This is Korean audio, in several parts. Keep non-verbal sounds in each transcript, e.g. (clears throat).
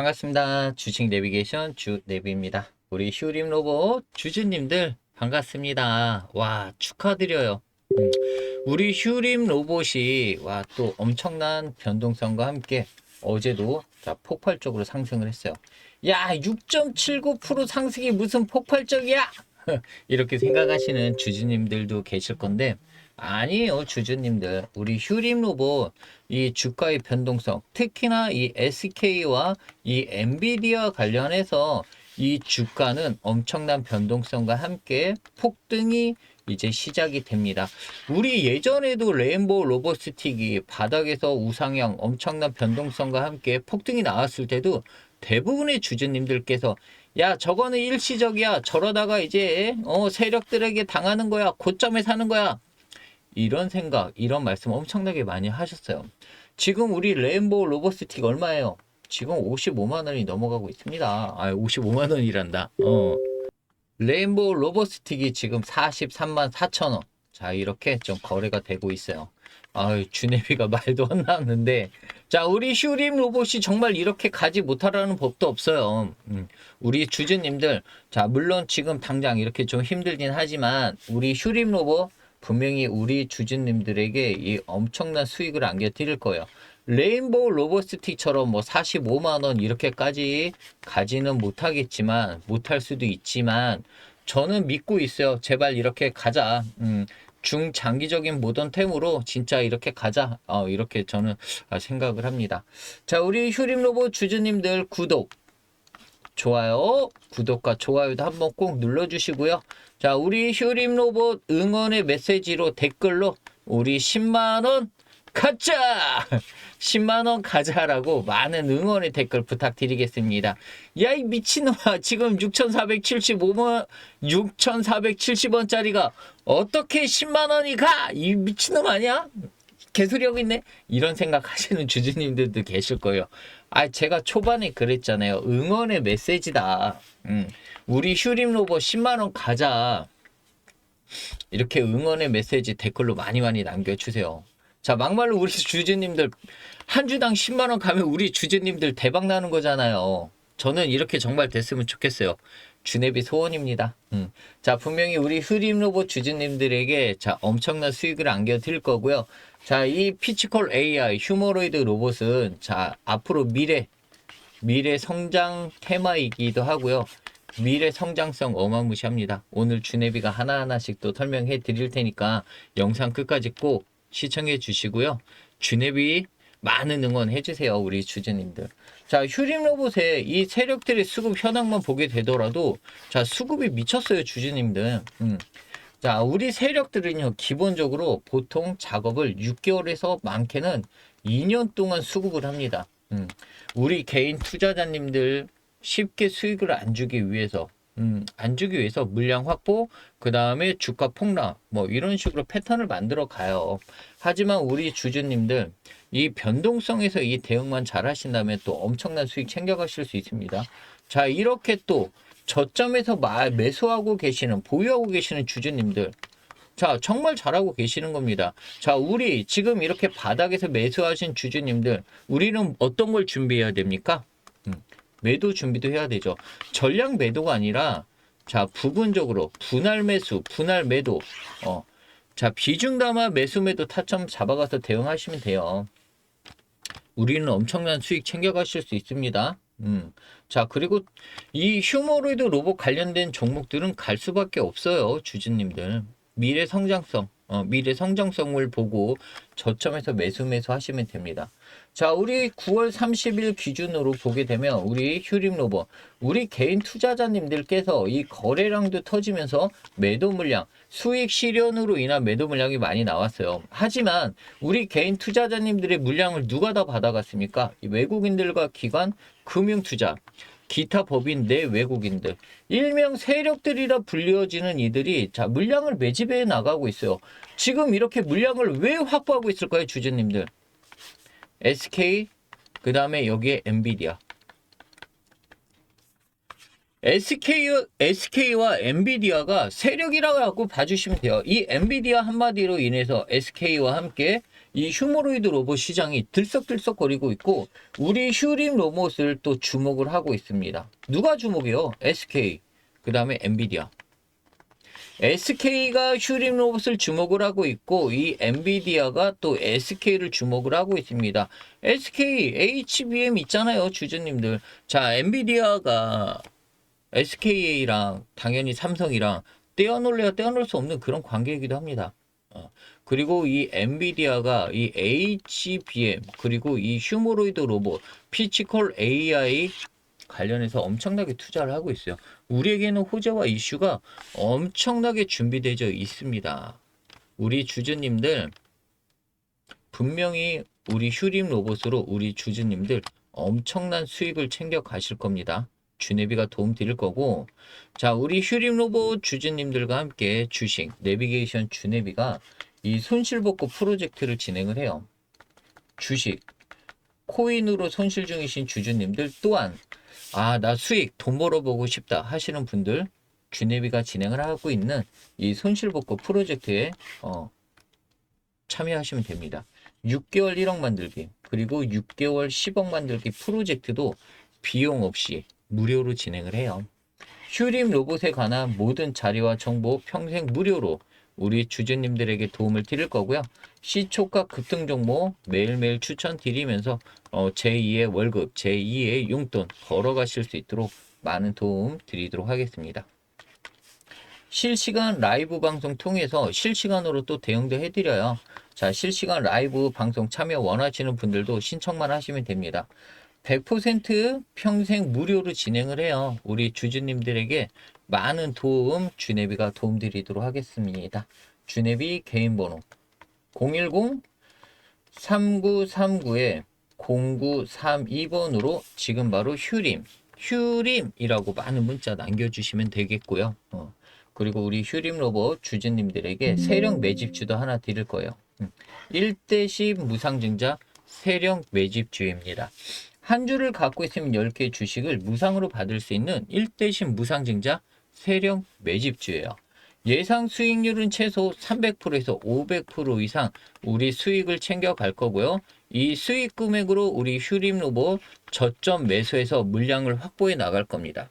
반갑습니다. 주식 내비게이션 주 내비입니다. 우리 휴림 로봇 주주님들 반갑습니다. 와 축하드려요. 음, 우리 휴림 로봇이 와 또 엄청난 변동성과 함께 어제도 자 폭발적으로 상승을 했어요. 야 6.79% 상승이 무슨 폭발적이야? (laughs) 이렇게 생각하시는 주주님들도 계실 건데 아니에요 주주님들. 우리 휴림 로봇 이 주가의 변동성 특히나 이 SK와 이 엔비디아 관련해서 이 주가는 엄청난 변동성과 함께 폭등이 이제 시작이 됩니다. 우리 예전에도 레인보우 로보스틱이 바닥에서 우상향 엄청난 변동성과 함께 폭등이 나왔을 때도 대부분의 주주님들께서 야 저거는 일시적이야. 저러다가 이제 어 세력들에게 당하는 거야. 고점에 사는 거야 이런 생각, 이런 말씀 엄청나게 많이 하셨어요. 지금 우리 레인보우 로보스틱 얼마예요? 지금 55만 원이 넘어가고 있습니다. 아, 55만 원이란다. 어. 레인보우 로보스틱이 지금 43만 4천 원. 자, 이렇게 좀 거래가 되고 있어요. 아유, 주네비가 (laughs) 말도 안 나왔는데. 자, 우리 휴림 로봇이 정말 이렇게 가지 못하라는 법도 없어요. 음, 우리 주주님들, 자, 물론 지금 당장 이렇게 좀 힘들긴 하지만, 우리 휴림 로봇 분명히 우리 주주님들에게 이 엄청난 수익을 안겨드릴 거예요. 레인보우 로보스틱처럼 뭐 45만 원 이렇게까지 가지는 못하겠지만 못할 수도 있지만 저는 믿고 있어요. 제발 이렇게 가자. 음, 중장기적인 모던템으로 진짜 이렇게 가자. 어, 이렇게 저는 아, 생각을 합니다. 자, 우리 휴림 로봇 주주님들 구독, 좋아요, 구독과 좋아요도 한번 꼭 눌러주시고요. 자, 우리 휴림 로봇 응원의 메시지로 댓글로 우리 10만원 가자! 10만원 가자라고 많은 응원의 댓글 부탁드리겠습니다. 야, 이 미친놈아. 지금 6,475만, 6,470원짜리가 어떻게 10만원이 가? 이 미친놈 아니야? 개소리 하고 있네? 이런 생각 하시는 주주님들도 계실 거예요. 아, 제가 초반에 그랬잖아요. 응원의 메시지다. 음, 우리 휴림 로봇 10만 원 가자. 이렇게 응원의 메시지 댓글로 많이 많이 남겨주세요. 자, 막말로 우리 주주님들 한 주당 10만 원 가면 우리 주주님들 대박 나는 거잖아요. 저는 이렇게 정말 됐으면 좋겠어요. 주네비 소원입니다. 음. 자, 분명히 우리 흐림 로봇 주주님들에게 자, 엄청난 수익을 안겨드릴 거고요. 자, 이 피치콜 AI 휴머로이드 로봇은 자, 앞으로 미래 미래 성장 테마이기도 하고요. 미래 성장성 어마무시합니다. 오늘 주네비가 하나하나씩 또 설명해 드릴 테니까 영상 끝까지 꼭 시청해 주시고요. 주네비 많은 응원해 주세요. 우리 주주님들. 자, 휴림 로봇의 이 세력들의 수급 현황만 보게 되더라도 자, 수급이 미쳤어요, 주주님들. 음. 자, 우리 세력들은요, 기본적으로 보통 작업을 6개월에서 많게는 2년 동안 수급을 합니다. 음. 우리 개인 투자자님들 쉽게 수익을 안 주기 위해서 음, 안 주기 위해서 물량 확보, 그 다음에 주가 폭락, 뭐 이런 식으로 패턴을 만들어 가요. 하지만 우리 주주님들 이 변동성에서 이 대응만 잘 하신다면 또 엄청난 수익 챙겨가실 수 있습니다. 자, 이렇게 또 저점에서 마- 매수하고 계시는, 보유하고 계시는 주주님들. 자, 정말 잘하고 계시는 겁니다. 자, 우리 지금 이렇게 바닥에서 매수하신 주주님들, 우리는 어떤 걸 준비해야 됩니까? 음, 매도 준비도 해야 되죠. 전량 매도가 아니라 자 부분적으로 분할 매수, 분할 매도. 어, 자 비중 담아 매수 매도 타점 잡아가서 대응하시면 돼요. 우리는 엄청난 수익 챙겨가실 수 있습니다. 음. 자, 그리고 이 휴머로이드 로봇 관련된 종목들은 갈 수밖에 없어요, 주주님들. 미래 성장성, 어, 미래 성장성을 보고 저점에서 매수 매수 하시면 됩니다. 자, 우리 9월 30일 기준으로 보게 되면 우리 휴림 로봇, 우리 개인 투자자님들께서 이 거래량도 터지면서 매도 물량, 수익 실현으로 인한 매도 물량이 많이 나왔어요. 하지만 우리 개인 투자자님들의 물량을 누가 다 받아갔습니까? 이 외국인들과 기관, 금융 투자, 기타 법인 내 외국인들, 일명 세력들이라 불리워지는 이들이 자, 물량을 매집해 나가고 있어요. 지금 이렇게 물량을 왜 확보하고 있을까요, 주주님들? SK 그 다음에 여기에 엔비디아 SK, SK와 엔비디아가 세력이라고 봐주시면 돼요. 이 엔비디아 한마디로 인해서 SK와 함께 이 휴머로이드 로봇 시장이 들썩들썩거리고 있고 우리 휴림 로봇을 또 주목을 하고 있습니다. 누가 주목해요? SK, 그 다음에 엔비디아. SK가 휴림 로봇을 주목을 하고 있고 이 엔비디아가 또 SK를 주목을 하고 있습니다. SK, HBM 있잖아요, 주주님들. 자, 엔비디아가 SK랑 당연히 삼성이랑 떼어놓을래야 떼어놓을 수 없는 그런 관계이기도 합니다. 어, 그리고 이 엔비디아가 이 HBM 그리고 이 휴머로이드 로봇 피치컬 AI 관련해서 엄청나게 투자를 하고 있어요. 우리에게는 호재와 이슈가 엄청나게 준비되어 있습니다. 우리 주주님들 분명히 우리 휴림 로봇으로 우리 주주님들 엄청난 수익을 챙겨 가실 겁니다. 주네비가 도움 드릴 거고 자 우리 휴림 로봇 주주님들과 함께 주식 내비게이션 주네비가 이 손실복구 프로젝트를 진행을 해요. 주식 코인으로 손실 중이신 주주님들 또한 아 나 수익 돈 벌어보고 싶다 하시는 분들 주네비가 진행을 하고 있는 이 손실복구 프로젝트에 어, 참여하시면 됩니다. 6개월 1억 만들기 그리고 6개월 10억 만들기 프로젝트도 비용 없이 무료로 진행을 해요. 휴림 로봇에 관한 모든 자료와 정보 평생 무료로 우리 주주님들에게 도움을 드릴 거고요. 시초가 급등 종목 매일매일 추천 드리면서 어, 제2의 월급, 제2의 용돈 걸어가실 수 있도록 많은 도움 드리도록 하겠습니다. 실시간 라이브 방송 통해서 실시간으로 또 대응도 해드려요. 자, 실시간 라이브 방송 참여 원하시는 분들도 신청만 하시면 됩니다. 100% 평생 무료로 진행을 해요. 우리 주주님들에게 많은 도움 주네비가 도움 드리도록 하겠습니다. 주네비 개인 번호 010 3939에 0932번으로 지금 바로 휴림 휴림이라고 많은 문자 남겨주시면 되겠고요. 어, 그리고 우리 휴림 로봇 주주님들에게 세력 매집주도 하나 드릴 거예요. 음, 1대10 무상증자 세력 매집주입니다. 한 주를 갖고 있으면 10개 주식을 무상으로 받을 수 있는 1대신 무상증자 세력 매집주예요. 예상 수익률은 최소 300%에서 500% 이상 우리 수익을 챙겨갈 거고요. 이 수익 금액으로 우리 휴림 로봇 저점 매수해서 물량을 확보해 나갈 겁니다.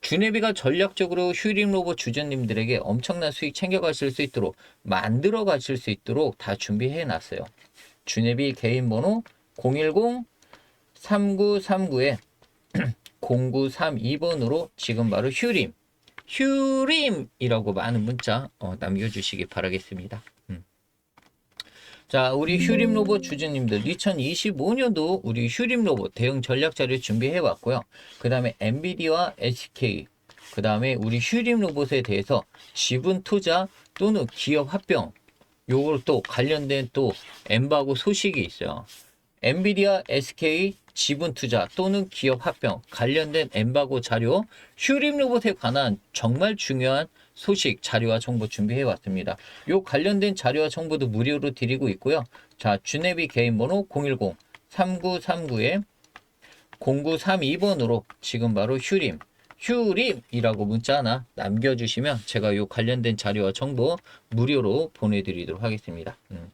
주네비가 전략적으로 휴림 로봇 주주님들에게 엄청난 수익 챙겨가실 수 있도록 만들어 가실 수 있도록 다 준비해 놨어요. 주네비 개인 번호 010 3939에 0932번으로 (clears throat) 지금 바로 휴림, 휴림이라고 많은 문자 어, 남겨주시기 바라겠습니다. 음. 자, 우리 휴림 로봇 주주님들 2025년도 우리 휴림 로봇 대응 전략 자료 준비해 왔고요. 그 다음에 엔비디와 SK, 그 다음에 우리 휴림 로봇에 대해서 지분 투자 또는 기업 합병, 요걸 또 관련된 또 엠바고 소식이 있어요. 엔비디아, SK 지분 투자 또는 기업 합병 관련된 엠바고 자료, 휴림 로봇에 관한 정말 중요한 소식, 자료와 정보 준비해 왔습니다. 요 관련된 자료와 정보도 무료로 드리고 있고요. 자, 주네비 개인 번호 010 3939에 0932번으로 지금 바로 휴림, 휴림이라고 문자 하나 남겨주시면 제가 요 관련된 자료와 정보 무료로 보내드리도록 하겠습니다. 음.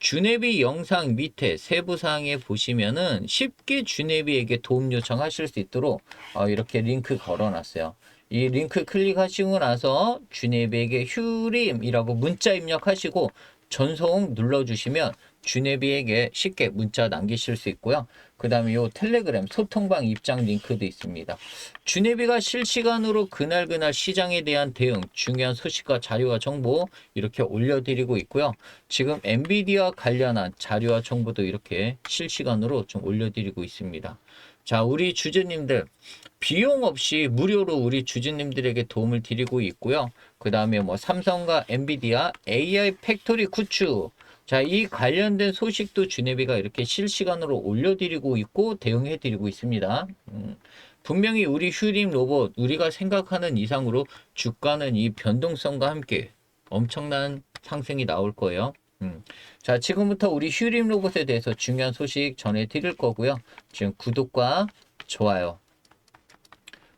주네비 영상 밑에 세부사항에 보시면은 쉽게 주네비에게 도움 요청하실 수 있도록 어, 이렇게 링크 걸어놨어요. 이 링크 클릭하시고 나서 주네비에게 휴림이라고 문자 입력하시고 전송 눌러주시면 주네비에게 쉽게 문자 남기실 수 있고요. 그 다음에 요 텔레그램 소통방 입장 링크도 있습니다. 주네비가 실시간으로 그날그날 시장에 대한 대응, 중요한 소식과 자료와 정보 이렇게 올려드리고 있고요. 지금 엔비디아 관련한 자료와 정보도 이렇게 실시간으로 좀 올려드리고 있습니다. 자, 우리 주주님들 비용 없이 무료로 우리 주주님들에게 도움을 드리고 있고요. 그 다음에 뭐 삼성과 엔비디아 AI 팩토리 구축 자, 이 관련된 소식도 주네비가 이렇게 실시간으로 올려드리고 있고 대응해드리고 있습니다. 음, 분명히 우리 휴림 로봇, 우리가 생각하는 이상으로 주가는 이 변동성과 함께 엄청난 상승이 나올 거예요. 음. 자, 지금부터 우리 휴림 로봇에 대해서 중요한 소식 전해드릴 거고요. 지금 구독과 좋아요.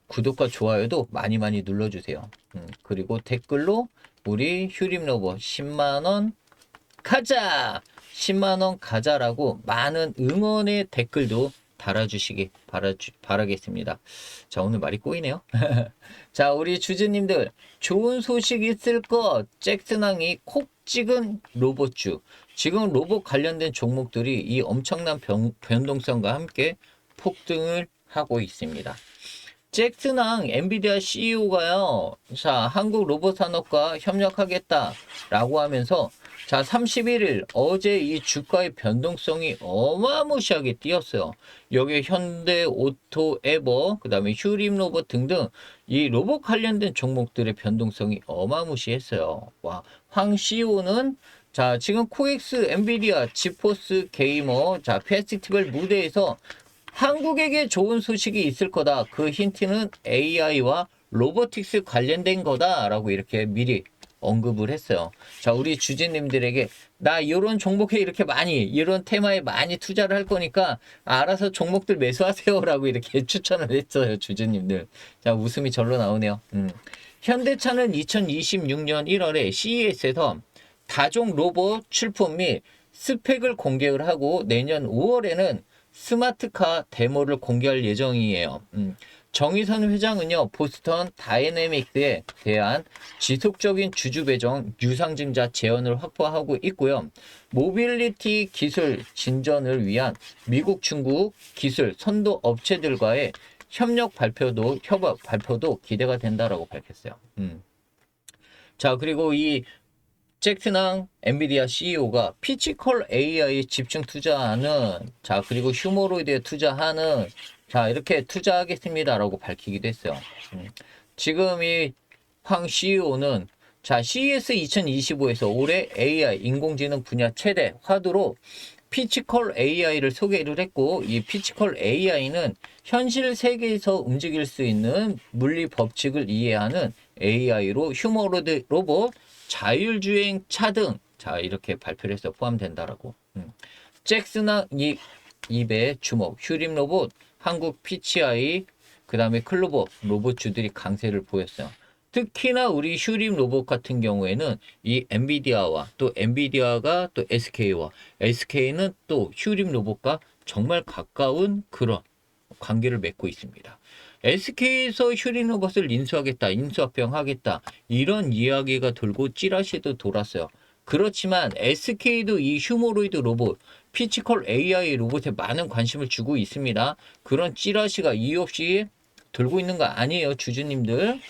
구독과 좋아요도 많이 많이 눌러주세요. 음, 그리고 댓글로 우리 휴림 로봇 10만원 가자 10만원 가자라고 많은 응원의 댓글도 달아주시기 바라주, 바라겠습니다. 자, 오늘 말이 꼬이네요. (laughs) 자, 우리 주주님들, 좋은 소식 있을 것, 잭슨왕이 콕 찍은 로봇주. 지금 로봇 관련된 종목들이 이 엄청난 변, 변동성과 함께 폭등을 하고 있습니다. 잭슨왕 엔비디아 CEO가요, 자, 한국 로봇 산업과 협력하겠다라고 하면서 자, 31일 어제 이 주가의 변동성이 어마무시하게 뛰었어요. 여기 현대 오토 에버, 그다음에 휴림 로봇 등등 이 로봇 관련된 종목들의 변동성이 어마무시했어요. 와, 황 CEO는 자, 지금 코엑스, 엔비디아, 지포스 게이머, 자, 페스티벌 무대에서 한국에게 좋은 소식이 있을 거다. 그 힌트는 AI와 로보틱스 관련된 거다라고 이렇게 미리 언급을 했어요. 자, 우리 주주님들에게 나 이런 종목에 이렇게 많이 이런 테마에 많이 투자를 할 거니까 알아서 종목들 매수하세요라고 (laughs) 이렇게 추천을 했어요, 주주님들. 자, 웃음이 절로 나오네요. 음. 현대차는 2026년 1월에 CES에서 다종 로봇 출품 및 스펙을 공개를 하고 내년 5월에는 스마트카 데모를 공개할 예정이에요. 음. 정의선 회장은요, 보스턴 다이내믹스에 대한 지속적인 주주 배정 유상증자 재원을 확보하고 있고요. 모빌리티 기술 진전을 위한 미국, 중국 기술 선도 업체들과의 협력 발표도 협업 발표도 기대가 된다라고 밝혔어요. 음. 자 그리고 이 잭슨왕 엔비디아 CEO가 피치컬 AI에 집중 투자하는 자 그리고 휴머로이드에 투자하는 자 이렇게 투자하겠습니다라고 밝히기도 했어요. 음. 지금 이 황 CEO는 자 CES 2025에서 올해 AI 인공지능 분야 최대 화두로 피치컬 AI를 소개를 했고 이 피치컬 AI는 현실 세계에서 움직일 수 있는 물리 법칙을 이해하는 AI로 휴머로드 로봇, 자율주행 차 등 자 이렇게 발표를 해서 포함된다라고. 음. 이 입의 주목, 휴림 로봇, 한국 PCI, 그 다음에 클로버 로봇주들이 강세를 보였어요. 특히나 우리 휴림 로봇 같은 경우에는 이 엔비디아와 또 엔비디아가 또 SK와 SK는 또 휴림 로봇과 정말 가까운 그런 관계를 맺고 있습니다. SK에서 휴림 로봇을 인수하겠다, 인수합병하겠다 이런 이야기가 돌고 찌라시도 돌았어요. 그렇지만 SK도 이 휴머로이드 로봇, 피치컬 AI 로봇에 많은 관심을 주고 있습니다. 그런 찌라시가 이유 없이 돌고 있는 거 아니에요, 주주님들.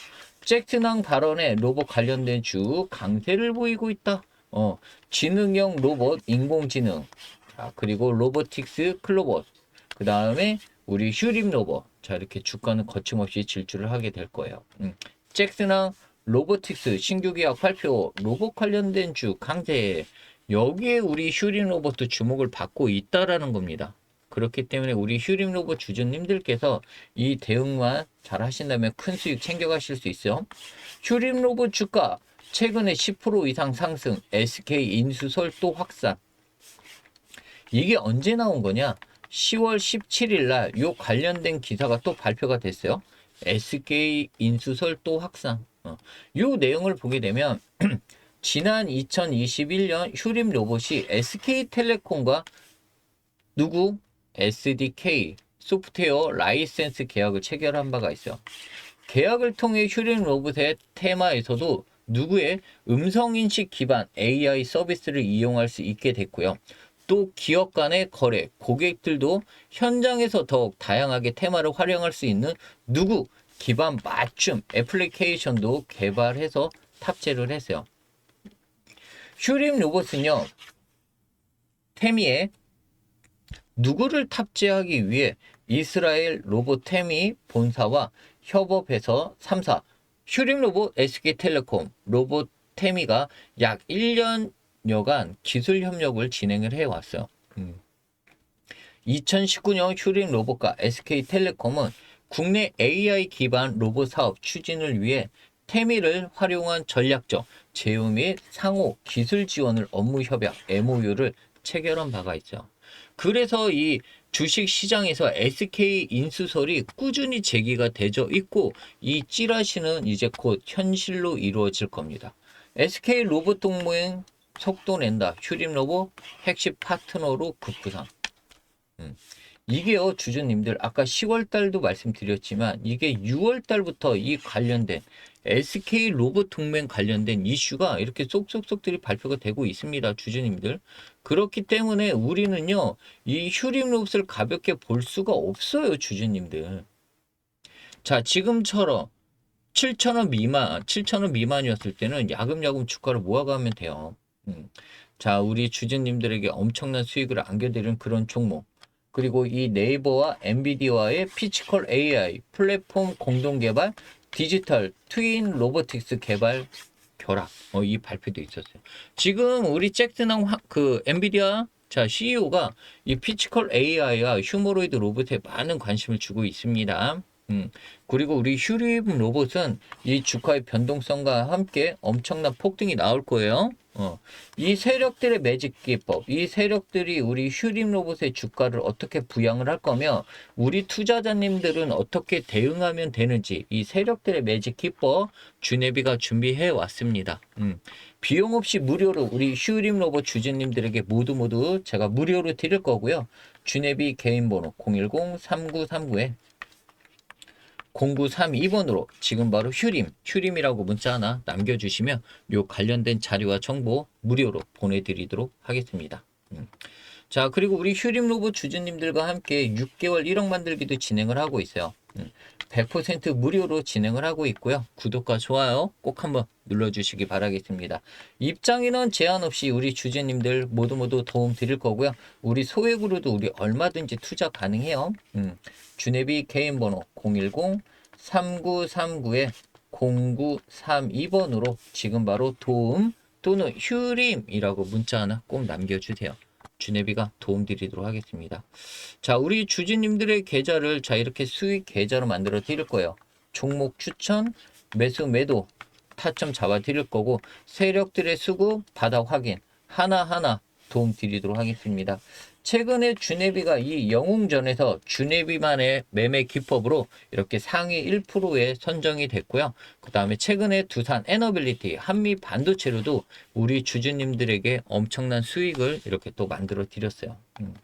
잭슨왕 발언에 로봇 관련된 주 강세를 보이고 있다. 어, 지능형 로봇, 인공지능. 자, 그리고 로보틱스 클로봇. 그 다음에 우리 휴림 로봇. 자, 이렇게 주가는 거침없이 질주를 하게 될 거예요. 음. 잭슨왕 로보틱스 신규 계약 발표, 로봇 관련된 주 강세. 여기에 우리 휴림 로봇도 주목을 받고 있다라는 겁니다. 그렇기 때문에 우리 휴림 로봇 주주님들께서 이 대응만 잘 하신다면 큰 수익 챙겨가실 수 있어요. 휴림 로봇 주가 최근에 10% 이상 상승, SK 인수설 또 확산. 이게 언제 나온 거냐? 10월 17일 날 요 관련된 기사가 또 발표가 됐어요. SK 인수설 또 확산. 어. 요 내용을 보게 되면 (clears throat) 지난 2021년 휴림 로봇이 SK텔레콤과 누구 SDK 소프트웨어 라이센스 계약을 체결한 바가 있어요. 계약을 통해 휴림 로봇의 테마에서도 누구의 음성인식 기반 AI 서비스를 이용할 수 있게 됐고요. 또 기업 간의 거래, 고객들도 현장에서 더욱 다양하게 테마를 활용할 수 있는 누구 기반 맞춤 애플리케이션도 개발해서 탑재를 했어요. 휴림 로봇은요, 테미에 누구를 탑재하기 위해 이스라엘 로봇 테미 본사와 협업해서 3사 휴림 로봇 SK텔레콤 로봇 테미가 약 1년여간 기술 협력을 진행을 해왔어요. 음. 2019년 휴림 로봇과 SK텔레콤은 국내 AI 기반 로봇 사업 추진을 위해 테미를 활용한 전략적 제휴 및 상호 기술 지원을 업무 협약 MOU를 체결한 바가 있죠. 그래서 이 주식 시장에서 SK 인수설이 꾸준히 제기가 되져 있고 이 찌라시는 이제 곧 현실로 이루어질 겁니다. SK 로봇 동맹 속도 낸다. 휴림 로봇 핵심 파트너로 급부상. 음. 이게요, 주주님들, 아까 10월 달도 말씀드렸지만, 이게 6월 달부터 이 관련된 SK 로봇 동맹 관련된 이슈가 이렇게 쏙쏙쏙들이 발표가 되고 있습니다, 주주님들. 그렇기 때문에 우리는요, 이 휴림 로봇을 가볍게 볼 수가 없어요, 주주님들. 자, 지금처럼 7,000원 미만, 7,000원 미만이었을 때는 야금야금 주가를 모아가면 돼요. 음. 자, 우리 주주님들에게 엄청난 수익을 안겨드리는 그런 종목. 그리고 이 네이버와 엔비디아와의 피치컬 AI 플랫폼 공동 개발 디지털 트윈 로보틱스 개발 결합. 어, 이 발표도 있었어요. 지금 우리 잭슨랑 화- 그 엔비디아 자, CEO가 이 피치컬 AI와 휴머로이드 로봇에 많은 관심을 주고 있습니다. 음, 그리고 우리 휴림 로봇은 이 주가의 변동성과 함께 엄청난 폭등이 나올 거예요. 어, 이 세력들의 매직 기법, 이 세력들이 우리 휴림 로봇의 주가를 어떻게 부양을 할 거며 우리 투자자님들은 어떻게 대응하면 되는지 이 세력들의 매직 기법 주네비가 준비해 왔습니다. 음, 비용 없이 무료로 우리 휴림 로봇 주주님들에게 모두 모두 제가 무료로 드릴 거고요. 주네비 개인 번호 010-3939에 0932번으로 지금 바로 휴림, 휴림이라고 문자 하나 남겨주시면 요 관련된 자료와 정보 무료로 보내드리도록 하겠습니다. 음. 자, 그리고 우리 휴림 로봇 주주님들과 함께 6개월 1억 만들기도 진행을 하고 있어요. 음. 100% 무료로 진행을 하고 있고요. 구독과 좋아요 꼭 한번 눌러주시기 바라겠습니다. 입장인원 제한 없이 우리 주주님들 모두 모두 도움 드릴 거고요. 우리 소액으로도 우리 얼마든지 투자 가능해요. 음. 주네비 개인 번호 010-3939에 0932번으로 지금 바로 도움 또는 휴림이라고 문자 하나 꼭 남겨주세요. 주네비가 도움 드리도록 하겠습니다. 자, 우리 주주님들의 계좌를 자, 이렇게 수익 계좌로 만들어 드릴 거예요. 종목 추천, 매수, 매도, 타점 잡아 드릴 거고, 세력들의 수급, 바닥 확인, 하나하나 도움 드리도록 하겠습니다. 최근에 주네비가 이 영웅전에서 주네비만의 매매 기법으로 이렇게 상위 1%에 선정이 됐고요. 그 다음에 최근에 두산 에너빌리티, 한미 반도체로도 우리 주주님들에게 엄청난 수익을 이렇게 또 만들어 드렸어요. 음.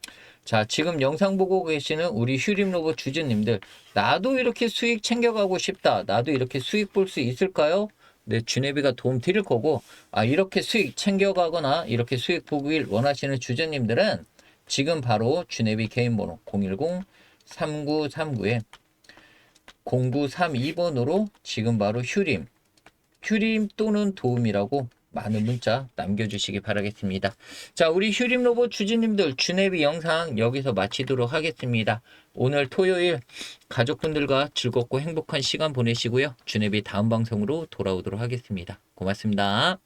자, 지금 영상 보고 계시는 우리 휴림 로봇 주주님들, 나도 이렇게 수익 챙겨가고 싶다. 나도 이렇게 수익 볼 수 있을까요? 네, 주네비가 도움 드릴 거고, 아, 이렇게 수익 챙겨가거나 이렇게 수익 보길 원하시는 주주님들은 지금 바로 주네비 개인 번호 010-3939에 0932번으로 지금 바로 휴림, 휴림 또는 도움이라고 많은 문자 남겨주시기 바라겠습니다. 자, 우리 휴림 로봇 주주님들 주네비 영상 여기서 마치도록 하겠습니다. 오늘 토요일 가족분들과 즐겁고 행복한 시간 보내시고요. 주네비 다음 방송으로 돌아오도록 하겠습니다. 고맙습니다.